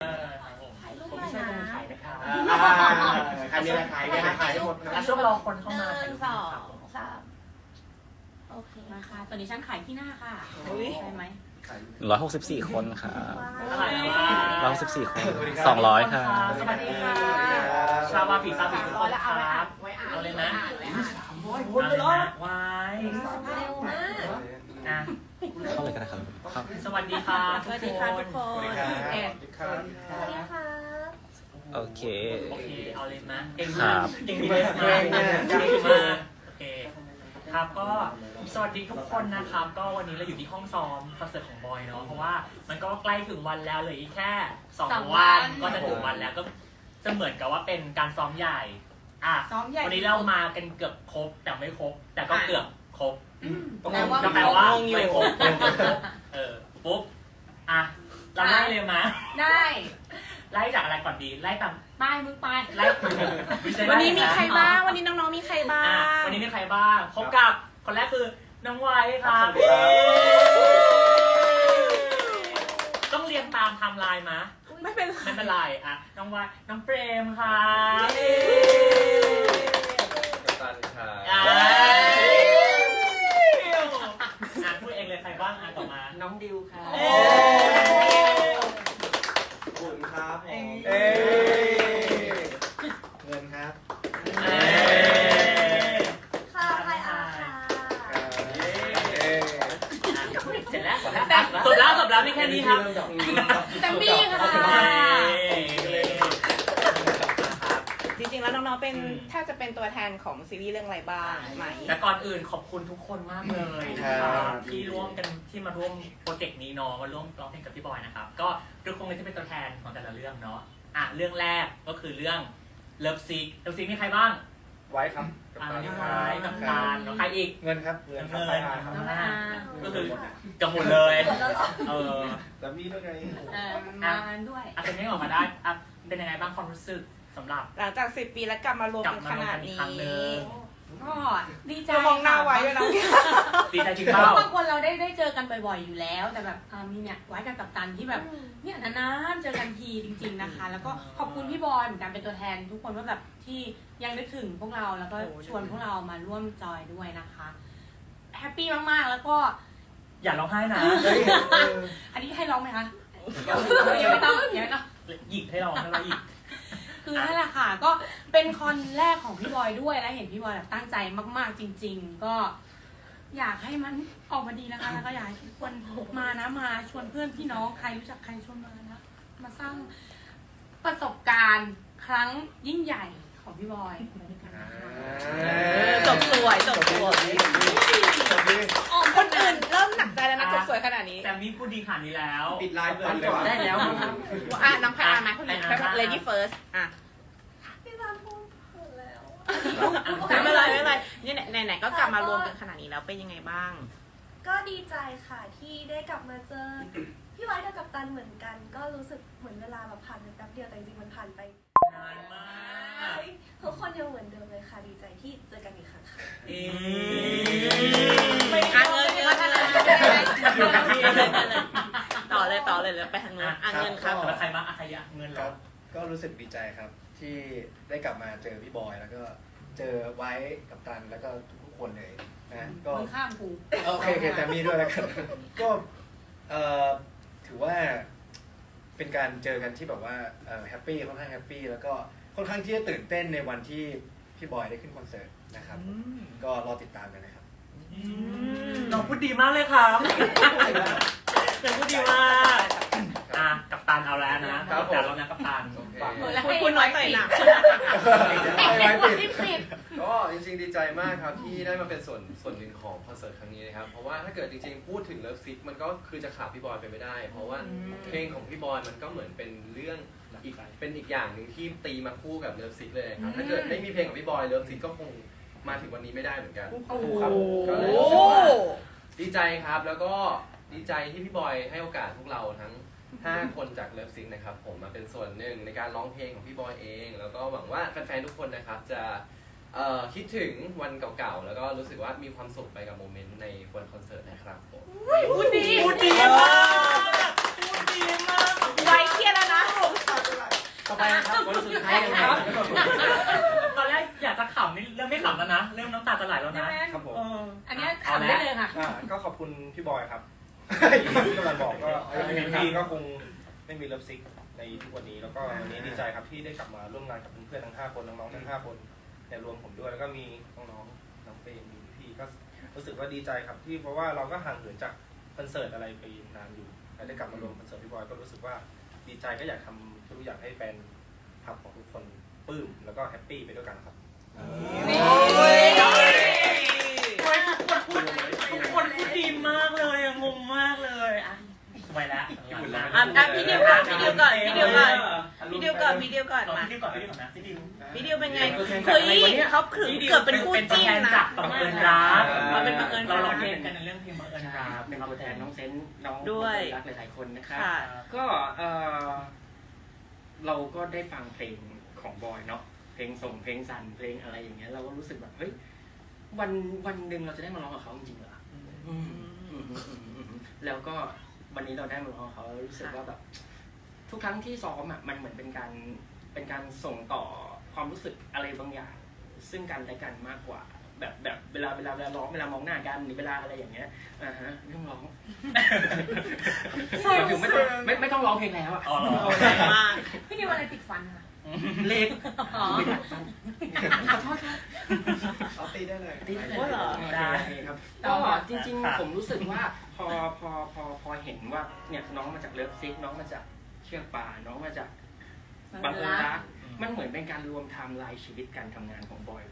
เออครับผมถ่ายรูปผมหน่ไม่อยใช่นะคนขายนะคะอ่าใครมีอะไรขายก็ขายให้หมดคอะรับช่วงรอคนเข้าหมานึ่งสองสามโอเคมาค่ะตอนนี้ฉันขายที่หน้าค่ะใช่ไหมร้อยหกสิบสี่คนค่ะเท่าไหร่นะว่าร้อยหกสิบสี่คนสองร้อยค่ะ สวัสดีค่ะ ชาวาผีซาผีทุกคนคเอาไว้รัอ่าบนไว้อ่านเอาเลยนะไว้อ่านเอาเลยนะวายเร็วมากอะเข้าเลยก็ได้ครับเข้าสวัสดีค่ะสวัสดีค่ะทุกคสวัสน ดีครับ แอบ ครับ สวัสดีค่ะ โอ เค โอเค เอาเลยนะเก่งครัมากบเก่งดีเลยมากเก่งมากโอเค ครับก็สวัสดีทุกคนนะครับ ก็วันนี้เราอยู่ที่ห้องซ้อมคอนเสิร์ตของบอยเนาะ เพราะว่ามันก็ใกล้ถึงวันแล้วเหลยอีกแค่สองสองวัวันนก็จะถึงวันแล้วก็จะเหมือนกับว่าเป็นการซ้อมใหญ่ อะ ซ้อมใหญ่ วันนี้เรามากันเกือบครบแต่ไม่ครบ แต่ก็เกือบครบ แปลว่าก็แปลว่างงอยู่ไม่ครบไม่ครบเออปุ๊บอะเราไล่เลยมะ ได้ ไล่จากอะไรก่อนดีไล่ตามไปมึงไปไล่ไม่ใช่วันนี้มีไล่ะใครบ้าง วันนี้น้องๆมีใครบ้าอะง วันนี้มีใครบ้างพบกับคนแรกคือน้องไว้ครับสวัสดีครับ ต้องเรียงตามไทม์ไลน์มะ ไม่เป็นไรไม่เป็นไรอะน้องไว้น้องเปรมครับกัปตันค่ะอะอะพูดเองเลยใครบ้างอะต่อมา น้องดิวค่ะ เอ้ย แค่นี้ครับแซมมี่ค่ะเอ้ยจริงๆ แล้วน้องๆ เป็นถ้าจะเป็นตัวแทนของซีรีส์เรื่องอะไรบ้างไหม แต่ก่อนอื่นขอบคุณทุกคนมากเลยนะครับที่ร่วมกันที่มาร่วมโปรเจกต์นี้เนาะมาร่วมร้องเพลงกับพี่บอยนะครับ ก็ทุกคนเลยจะเป็นตัวแทนของแต่ละเรื่องเนาะอะเรื่องแรกก็คือเรื่องเลิฟซิกเลิฟซิกมีใครบ้าง ไว้ครับกัปอ่าตันมีคใครรับกับการแล้วใครอีก เงินครับเงินครับไปมาครับน้องอาก็คือกับหมดเลย เออแซมมี่ด้วยไงเออมาด้วยอะเป็นยังไงออกมาได้อะเป็นยังไงบ้างความรู้สึกสำหรับ หลังจากสิบปีแล้วกลับมารวมกลับกันมาขรวมนากัดนอีกนี้ครั้งหนึ่ง ก็ดีใจมองหน้าไว้ด้วยนะ ดีใจจริงเพเปล่าราะบางคนเราได้ได้เจอกันบ่อยๆอยู่แล้ว แต่แบบอ่ามีเนี่ยไว้กับกัปตันที่แบบเนี่ยนานๆเจอกันทีจริง ๆนะคะ แล้วก็ขอบคุณพี่บอยเหมือนกันเป็นตัวแทน ทุกคนว่าแบบที่ยังนึกถึงพวกเราแล้วก็ชวนพวกเรามาร่วมจอยด้วยนะคะแฮปปี้มากๆแล้วก็อย่าร้องไห้นะเฮ้ยเอออันนี้ให้ร้องไหมคะยังไม่ต้องยังไม่ต้องหยิกให้ร้องให้เราหยิกคือ นั่นแหละค่ะ ก็เป็นคอนแรกของพี่บอยด้วยและเห็นพี่บอยแบบตั้งใจมาก ๆ จริง ๆ ก็ อยากให้มันออกมาดีนะคะ แล้วก็อยากให้ทุกคนมานะมาชวนเพื่อนพี่น้องใครรู้จักใครชวนมานะมาสร้างประสบการณ์ครั้งยิ่งใหญ่ของพี่บอยไปด้วยกันนะคะจบสวยจบสวยจบดีคนอื่นเริ่มหนักใจแล้วนะจบสวยขนาดนี้แซมมี่พูดดีขนาดนี้แล้วปิดไลฟ์ก่อนเลยว่ะได้แล้วครับอะน้องแพรมาคนอื่น lady first อะ พี่ตาพูดหมดแล้ว ไม่เป็นไรไม่เป็นไรนี่ไหนๆก็กลับมารวมกันขนาดนี้แล้วเป็นยังไงบ้าง ก็ดีใจค่ะที่ได้กลับมาเจอ พี่ไว้กับกัปตันเหมือนกัน ก็รู้สึกเหมือนเวลาแบบผ่านไปแป๊บเดียวแต่จริงๆมันผ่านไปนานมากทุกคนยังเหมือนเดิมเลยค่ะดีใจที่เจอกันอีกครั้งค่ะเอ๊อะเงินเงินเงินอยู่กับที่เลยต่อเลยต่อเลยเลยไปทางเงินอะเงินครับแล้วใครบ้างอะใครอะเงินคเหรรัอบก็รู้สึกดีใจครับที่ได้กลับมาเจอพี่บอยแล้วก็ เจอไว้กับตันแล้วก็ทุกๆคนเลยนะก็ มึงข้ามกูโอเคโอเคแต่มีด้วยแล้วกัน ก็เอ่อถือว่าเป็นการเจอกันที่แบบว่าแฮปปี้ค่อนข้างแฮปปี้แล้วก็ค่อนข้างที่จะตื่นเต้นในวันที่พี่บอยได้ขึ้นคอนเสิร์ตนะครับ ก็รอติดตามกันนะครับ น้องพูดดีมากเลยครับ น้องพูดดีมากอะกัป ตันเอาแล้วนะครับผมแต่เรานะกัปตัน โอเคคุณคุณน้อยต่อยหนัก ไว้ปิดปิด ก็จริงๆดีใจมากครับที่ได้มาเป็นส่วนส่วนหนึ่งของคอนเสิร์ตครั้งนี้นะครับเพราะว่าถ้าเกิดจริงๆพูดถึงเลิฟซิกมันก็คือจะขาดพี่บอยไปไม่ได้ เพราะว่าเพลงของพี่บอยมันก็เหมือนเป็นเรื่องอีกเป็นอีกอย่างหนึ่งที่ตีมาคู่กับเลิฟซิกเลยครับถ้าเกิดไม่มีเพลงของพี่บอยเลิฟซิกก็คงมาถึงวันนี้ไม่ได้เหมือนกัน โอ้โหครับก็เลยรู้สึกว่าดีใจครับแล้วก็ดีใจที่พี่บอยให้โอกาสพวกเราทั้ง 5 คนจากเลิฟซิงนะครับผมมาเป็นส่วนหนึ่งในการร้องเพลงของพี่บอยเอง แล้วก็หวังว่าแฟนๆทุกคนนะครับจะเอ่อคิดถึงวันเก่าๆ แล้วก็รู้สึกว่ามีความสุขไปกับโมเมนต์ในวันคอนเสิร์ตนะครับผมพูดดีพูดดีมากพูดดีมากไว้เครียดแล้วนะอไปนะครับคนสุดท้ายกันนะครับตอนแรกอยากจะขำนี่เริ่มไม่ขำแล้วนะ เริ่มน้ำตาจะไหลแล้วใช่นะไหมครับผมเอออันเนี้ยขำได้เลยค่ะ อ่าก็ขอบคุณพี่บอยครับ ที่กำลังบอกก็ไม่มีพี่ก็คงไม่มีเลิฟซิกในทุกวันนี้แล้วก็วันนี้ดีใจครับที่ได้กลับมาร่วมงานกับเพื่อนๆทั้ง 5 คนน้องๆทั้ง 5 คนแต่รวมผมด้วยแล้วก็มีน้องๆน้องเฟรมมีพี่ก็รู้สึกว่าดีใจครับที่เพราะว่าเราก็ห่างเหินจากคอนเสิร์ตอะไรไปนานอยู่แต่ได้กลับมารวมคอนเสิร์ตพี่บอยก็รู้สึกว่าดีใจก็อยากทำทุกอย่างให้แฟนคลับของทุกคนปลื้มแล้วก็แฮปปี้ไปด้วยกันครับทุกคนพูดดีมากเลยอะงงมากเลยอะ ไปแล้วอะอะพี่ดิวก่อนพี่ดิวก่อนพี่ดิวก่อนพี่ดิวก่อนพี่ดิวก่อนเอามาพี่ดิวก่อนพี่ดิวก่อนนะพี่ดิวพี่ดิวเป็นไงเฮ้ยเขาคือเกิดเป็นคู่จิ้นนะบังเอิญรักมันเป็นบังเอิญรักเราลองเพลงกันในเรื่องเพลงบังเอิญรักเป็นตัวแทนน้องเซนน้องด้วยรักหลายๆคนนะครับค่ะก็เออเราก็ได้ฟังเพลงของบอยเนาะเพลงส่งเพลงสั่นเพลงอะไรอย่างเงี้ยเราก็รู้สึกแบบเฮ้ยวันวันหนึ่งเราจะได้มาร้องกับเขาจริงๆเหรออืมอืมอืมอืมอืมอืมแล้วก็ วันนี้เราได้มาร้องกับเขาแล้วรู้สึกว่าแบบทุกครั้งที่ซ้อมอะมันเหมือนเป็นการเป็นการส่งต่อความรู้สึกอะไรบางอย่าง ซึ่งกันและกันมากกว่า แบบแบบเวลาเวลาเวลาร้องเวลามองหน้ากันหรือเวลาอะไรอย่างเงี้ยอ่าฮะไม่ต้องร้องหมายถึงไม่ต้องไม่ไม่ต้องร้องเพลงแล้วอะอ๋อเหรอเข้าใจมากพี่ดิวอะไรติดฟันค่ะ เล็กอ๋อไม่อยากฟังขอโทษค่ะเอาตีได้เลยตีได้ว่าเหรอได้ครับก็จริง ๆ ผมรู้สึกว่าพอพอพอพอเห็นว่าเนี่ยน้องมาจากเลิฟซิกน้องมาจากเชือกป่าน้องมาจากบังเอิญรักมันเหมือนเป็นการรวมไทม์ไลน์ชีวิตการทำงานของบอย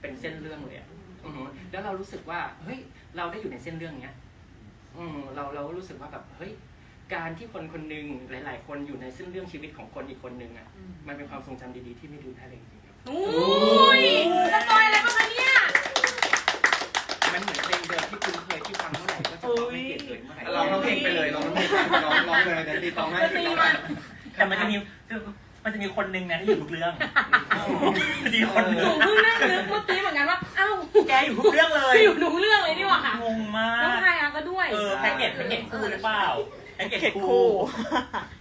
เป็นเส้นเรื่องเลยอะอือฮึแล้วเรารู้สึกว่าเฮ้ยเราได้อยู่ในเส้นเรื่องเนี้ย อืมเราเรารู้สึกว่าแบบเฮ้ย การที่คนคนหนึ่งหลาย ๆ คนอยู่ในเส้นเรื่องชีวิตของคนอีกคนหนึ่งอะ มันเป็นความทรงจำดี ๆ ที่ไม่ลืมได้เลยจริงๆครับ อุ้ยสปอยอะไรบ้างคะเนี่ย มันเหมือนเพลงเดิมที่คุณเคยที่ฟังเมื่อไหร่ก็จะร้องไม่เปลี่ยนเลยเมื่อไหร่ลองร้องเพลงไปเลยลองร้องเพลงลองร้องเลยแต่ตีตองให้ตีตองให้แต่มันจะมีมันจะมีคนหนึ่งนะที่อยู่ทุกเรื่องมีคนหนึ่หนูงเพิ่งนั่งนึกเมื่อกี้เหมือนกันว่า เอ้าแกอยู่ทุกเรื่องเลย อยู่ทุกเรื่องเลยนี่หว่าค่ะงงมาน้องก ไทยอาก็ด้วย เออแพ็กเกจแพ็กเกจคู่หรือเปล่า แพ็กเกจเข็ดคู่คู่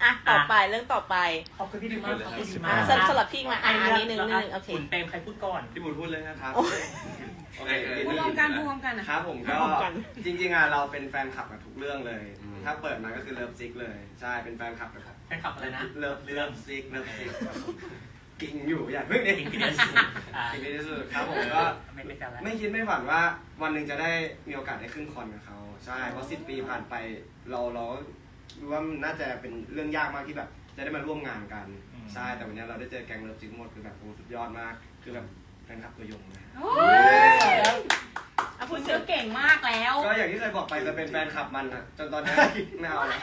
อะ ต่อไปเรื่องต่อไปขอบคุณพี่ดิวมากขอบคุณพี่ดิวอะมากสลับสลับพี่มาอะอันนี้หนึ่งหนึ่งโอเค คุณเปรมใครพูดก่อน พี่บุญพูดเลยนะครับ โอ้ย โอเคพูดรวมกันพูดรวมกันอะครับผมก็พร้อมกัน จริงๆอะเราเป็นแฟนคลับกับทุกเรื่องเลย อืม ถ้าเปิดมาก็คือเลิฟซิกเลย ใช่เป็นแฟนคลับกับ แฟนคลับอะไรนะเลิฟเลิฟซิกเลิฟซิกกิ่งอยู่อย่างเพิ่งเนี่ยกิ่งที่เดียวอ่ากิ่งที่สุดครับผมก็ ไม่ไม่แซวแล้ว ไม่คิดไม่ฝันว่าวันหนึ่งจะได้มีโอกาสได้ขึ้นคอนกับเขาใช่เพราะสิบปีผ่านไปเราเราก็รู้ ว่ามันน่าจะเป็นเรื่องยากมากที่แบบ จะได้มาร่วมงานกันอืม ใช่แต่วันนี้เราได้เจอแก๊งเลิฟซิกหมดคือแบบโอ้สุดยอดมาก คือแบบแฟนคลับตัวยงนะโอ้ยอะพูคุดณเสีก็ยงเก่งมากแล้วก็อย่างที่เคยบอกไปจะเป็นแฟนคลับมันอะจนตอนนี้ ไม่เอาแล้ว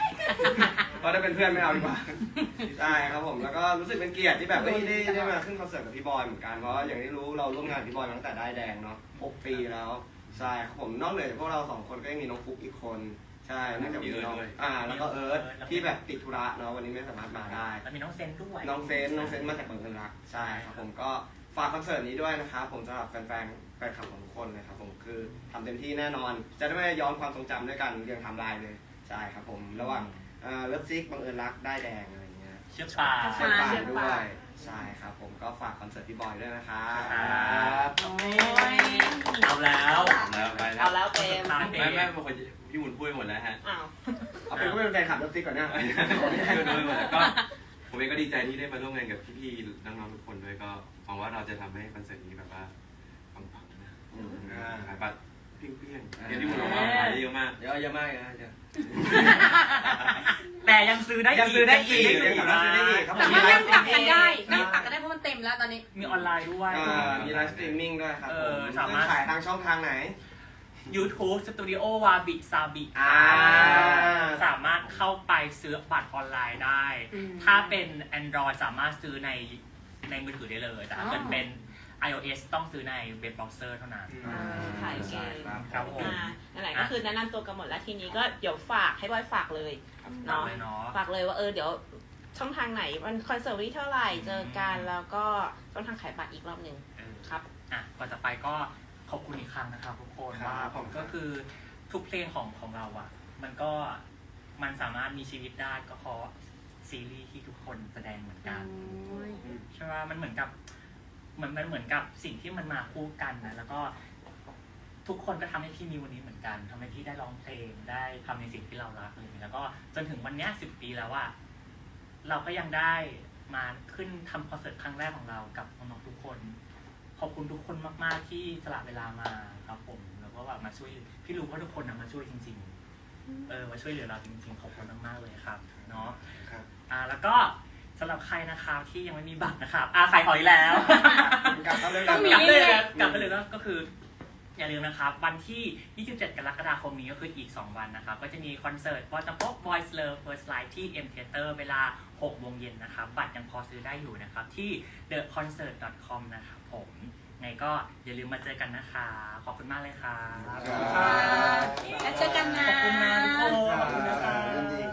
เพราะถ้าเป็นเพื่อนไม่เอาดีกว่าใช่ครับผมแล้วก็รู้สึกเป็นเกียรติที่แบบเฮ้ยได้ได้มาขึ้นคอนเสิร์ตกับพี่บอยเหมือนกันเพราะอย่างที่รู้เราร่วมงานกับพี่บอยมาตั้งแต่ได้ายแดงเนาะ6ปีแล้วใช่ครับผมนอกเหนือจากพวกเราสองคนก็ยังมีน้องฟุกอีกคน ใช่นอกจากมีน้องอ่า แล้วก็เอิร์ธที่แบบติดธุระเนาะวันนี้ไม่สามารถมาได้ แล้วมีน้องเซนด้วยน้องเซนน้องเซนมาจากเมืองกันรักใช่ครับผมก็ฝากคอนเสิร์ตนี้ด้วยนะครับผมสำหรับแฟนๆแฟนคลับของทุกคนนะครับผมคือทำเต็มที่แน่นอน จะได้ไม่ย้อนความทรงจำด้วยกันเรียงไทำลายเลยใช่ครับผมระหว่างเลิฟซิกบังเอิญรักได้ายแดงอะไรอย่างเงี้ยเชือกป่า เช่นป่าเชื่อด้ป่าวยใช่ครับผมก็ฝากคอนเสิร์ตพี่บอยด้วยนะครับครับ โอ้ยเอาแล้ว แล้วไปแล้เอาวแล้วเปรมไม่ไม่บางคน พี่หมุนพูดหมดแล้วฮะอ้าว เอาเป็นก็เป็นแฟนคลับเลิฟซิกก่อนเนี่ยก็ผมเองก็ดีใจที่ได้มาร่วมงานกับพี่ๆน้องๆทุกคนด้วยก็หวังว่าเราจะทำให้คอนเสิร์ตนี้แบบว่าปังๆนะขายบัตรเพี้ยงๆเดี๋ยวที่คุณบอกว่าขายเยอะมากเยอะเยอะมากนะเยอะแต่ยังซื้อได้ยังซื้อได้อีกยังสามารถซื้อได้อีกครับแต่ว่านั่งตักกันได้นั่งตักกันได้เพราะมันเต็มแล้วตอนนี้ มีออนไลน์ด้วย อ่ามีไลฟ์สตรีมมิ่งด้วยครับเอผอมสามารถซึ่งขายทางช่องทางไหน YouTube Studio วาบิซาบิอ่า สามารถเข้าไปซื้อบัตรออนไลน์ได้ อืม ถ้าเป็น Android สามารถซื้อในในมือถือได้เลย แต่ถ้าอ๋อเกิดเป็น iOS ต้องซื้อในเว็บเบราว์เซอร์เท่านั้น อ่าขายเกม ครับผม อ่านั่นแหละก็คือแนะนำตัวกันหมดแล้วทีนี้ก็เดี๋ยวฝากให้บอยฝากเลยฝากเนาะเลยเนาะ ฝากเลยว่าเออเดี๋ยวช่องทางไหนวันคอนเสิร์ตวันที่เท่าไหร่เจอกันแล้วก็ช่องทางขายบัตรอีกรอบหนึ่งเออครับ อะก่อนจะไปก็ ขอบคุณอีกครั้งนะครับทุกคนครับว่าผมก็คือทุกเพลงของของเราอะ มันก็มันสามารถมีชีวิตได้ก็เพราะซีรีส์ที่ทุกคนแสดงเหมือนกันโอ้ย ใช่ไหมมันเหมือนกับเหมือนมันเหมือนกับสิ่งที่มันมาคู่กันนะแล้วก็ทุกคนก็ทำให้พี่มีวันนี้เหมือนกันทำให้พี่ได้ร้องเพลงได้ทำในสิ่งที่เรารักอะไรอย่างเลยแล้วก็จนถึงวันเนี้สิบปีแล้วว่าเราก็ยังได้มาขึ้นทำคอนเสิร์ตครั้งแรกของเรากับน้องๆทุกคน ขอบคุณทุกคนมากๆที่สละเวลามาครับผมแล้วก็แบบมาช่วยพี่รู้ว่าทุกคนนะมาช่วยจริง ๆ เออมาช่วยเหลือเราจริง ๆ ขอบคุณมากๆเลยครับเนาะครับอ่าแล้วก็สำหรับใครนะครับที่ยังไม่มีบัตรนะครับอ่าขายของอีกแล้ว กลับมาเลยต้องมีกลับเลยนะกลับไปเลยก็ก็คือ อย่าลืมนะครับ วันที่ 27 กรกฎาคมนี้ก็คืออีก 2 วันนะครับ ก็จะมีคอนเสิร์ตบอจพบ Voice Love First Live ที่ M Theater เวลา 6 โมงเย็นนะครับ บัตรยังพอซื้อได้อยู่นะครับ ที่ theconcert.com นะครับผมไงก็อย่าลืมมาเจอกันนะคะ ขอบคุณมากเลยครับแล้วเจอกันนะ ขอบคุณนะทุกคนขอบคุณนะคะยินดี